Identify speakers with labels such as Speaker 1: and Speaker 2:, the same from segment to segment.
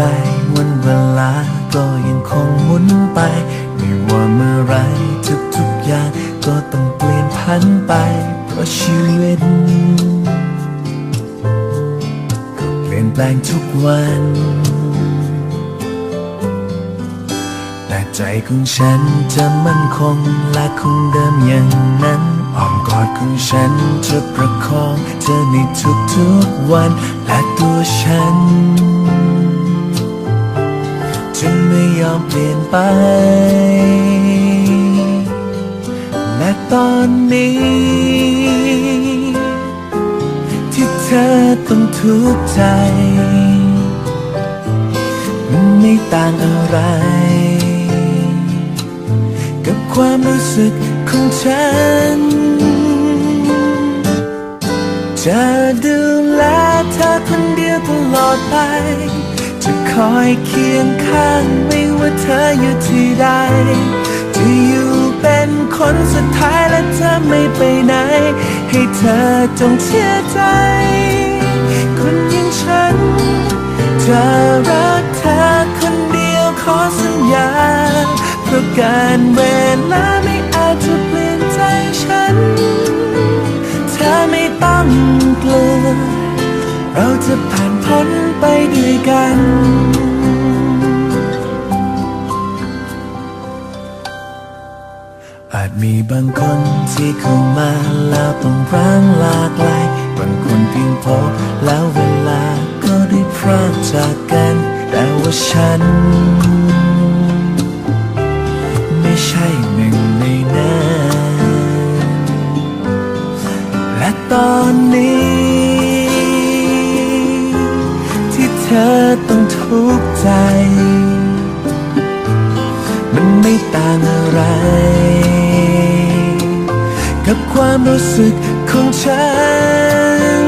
Speaker 1: ไรวันเวลาก็ยังคงหมุนไป ไม่ว่าเมื่อไรทุกๆอย่างก็ต้องเปลี่ยนพันไป เพราะชีวิตก็เปลี่ยนแปลงทุกวัน แต่ใจของฉันจะมั่นคงและคงเดิมอย่างนั้นอ้อมกอดของฉันจะประคองเธอในทุกๆวันและตัวฉัน จะไม่ยอมเปลี่ยนไป และตอนนี้ ที่เธอต้องทุกข์ใจ มันไม่ต่างอะไร กับความรู้สึกของฉัน จะดูแลเธอคนเดียวตลอดไป คอยเคียงข้างไม่ว่าเธออยู่ที่ใด จะอยู่เป็นคนสุดท้ายและเธอไม่ไปไหน ให้เธอจงเชื่อใจ คนอย่างฉัน จะรักเธอคนเดียวขอสัญญา เพราะการเวลาไม่อาจจะเปลี่ยนใจฉัน เธอไม่ต้องกลัว เราจะผ่าน พ้นไปด้วยกันอาจมีบางคนที่เข้ามาแล้วต้องร้างลากลบางคนเพียงพอแล้วเวลาก็ได้พรากจากกัน แต่ว่าฉัน ไม่ใช่หนึ่ง กข์ใจ มันไม่ต่างอะไร กับความรู้สึกของฉัน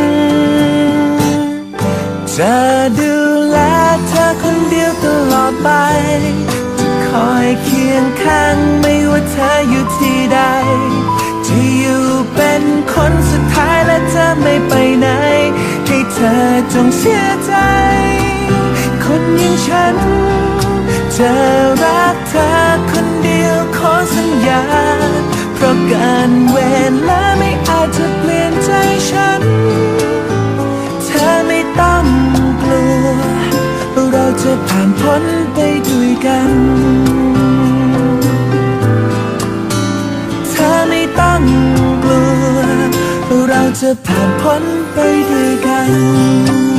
Speaker 1: จะดูแลเธอคนเดียวตลอดไป จะคอยเคียงข้างไม่ว่าเธออยู่ที่ใดจะอยู่เป็นคนสุดท้ายและเธอไม่ไปไหน ให้เธอจงเชื่อใจ คนอย่างฉัน จะรักเธอคนเดียวขอสัญญา เพราะการเวลาไม่อาจจะเปลี่ยนใจฉัน เธอไม่ต้องกลัว เราจะผ่านพ้นไปด้วยกันเธอไม่ต้องกลัว เราจะผ่านพ้นไปด้วยกัน